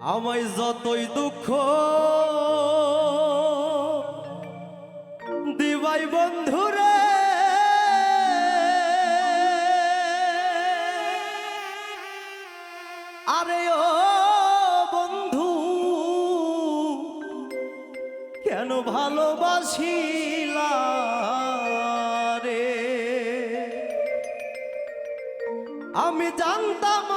আমায় যতই দুঃখ দিবাই বন্ধুরে। আরে ও বন্ধু কেন ভালোবাসিলা রে আমি জানতাম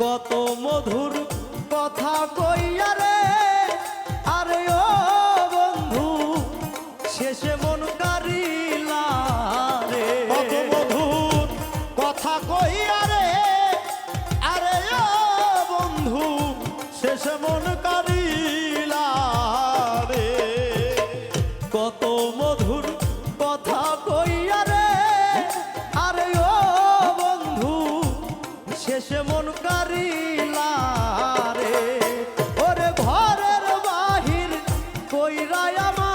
কত মধুর কথা কইয়া রে। আরে ও বন্ধু, শেষে মন কারিলা রে। কত মধুর কথা কইয়া রে। আরে ও বন্ধু, শেষে মন কার কইরা আমার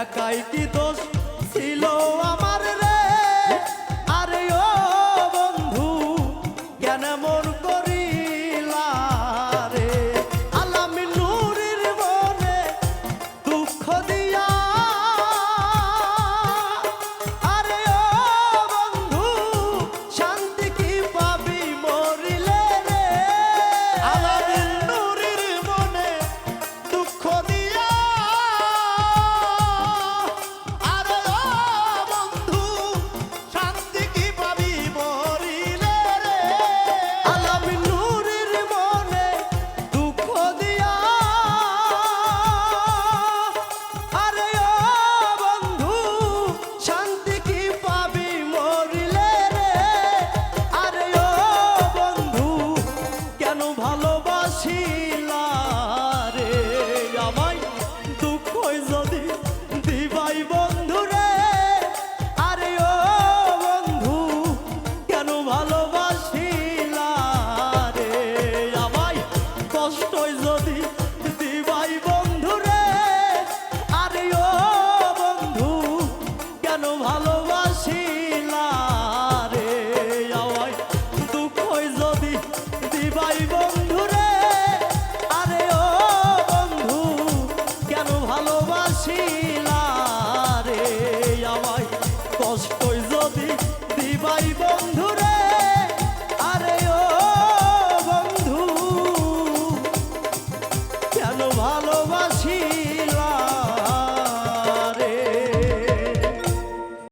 একাই কি দোষ ছিল? কেন ভালোবাসিলা